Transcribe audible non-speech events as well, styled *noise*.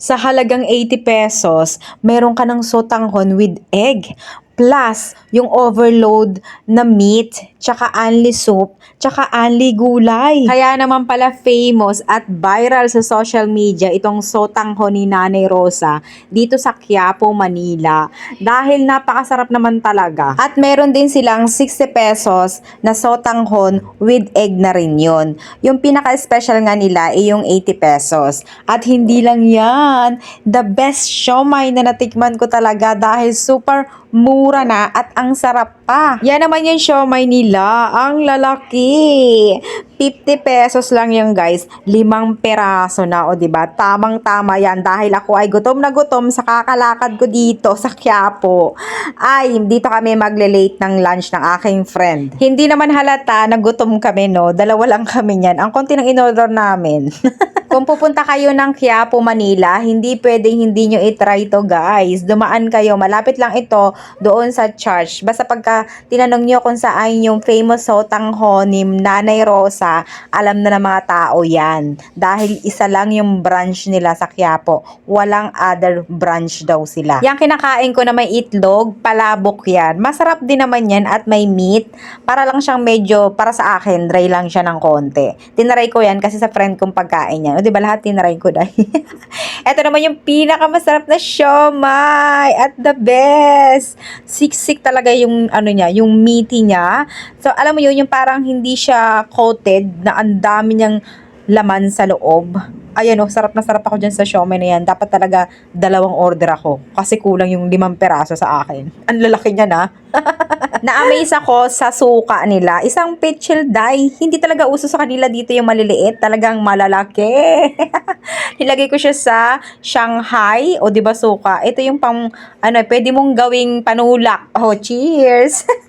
Sa halagang 80 pesos, meron ka ng sotanghon with egg. Plus, yung overload na meat, tsaka only soup, tsaka only gulay. Kaya naman pala famous at viral sa social media itong sotanghon ni Nanay Rosa dito sa Quiapo, Manila. Dahil napakasarap naman talaga. At meron din silang 60 pesos na sotanghon with egg na rin yun. Yung pinaka-special nga nila ay yung 80 pesos. At hindi lang yan, the best siomay na natikman ko talaga dahil super mura na at ang sarap pa. Yan naman yung siomay nila, ang lalaki. 50 pesos lang yan guys, limang peraso na o ba? Tamang tama yan dahil ako ay gutom na gutom sa kakalakad ko dito sa Quiapo. Ay, dito kami magle-late ng lunch ng aking friend. Hindi naman halata na gutom kami no, dalawa lang kami niyan. Ang konti ng in-order namin. *laughs* Kung pupunta kayo ng Quiapo, Manila, hindi pwedeng hindi nyo itry to guys. Dumaan kayo, malapit lang ito doon sa church. Basta pagka tinanong nyo kung saan yung famous sotanghon ni Nanay Rosa, alam na ng mga tao yan. Dahil isa lang yung branch nila sa Quiapo. Walang other branch daw sila. Yung kinakain ko na may itlog, palabok yan. Masarap din naman yan at may meat. Para lang siyang medyo, para sa akin, dry lang siya ng konti. Tinaray ko yan kasi sa friend kong pagkain yan. O, di ba lahat tinaray ko dahil. *laughs* Ito naman yung pinakamasarap na siomay at the best. Siksik talaga yung ano niya, yung meaty niya. So alam mo yun, yung parang hindi siya coated na ang dami niyang laman sa loob. Ayan o, sarap na sarap ako dyan sa siomay na yan. Dapat talaga dalawang order ako. Kasi kulang yung limang peraso sa akin. Ang lalaki niya na. *laughs* Na-amaze ako sa suka nila. Isang pitchel dye. Hindi talaga uso sa kanila dito yung maliliit. Talagang malalaki. *laughs* Nilagay ko siya sa Shanghai. O di ba suka? Ito yung pang, ano, pwede mong gawing panulak. Oh, cheers! *laughs*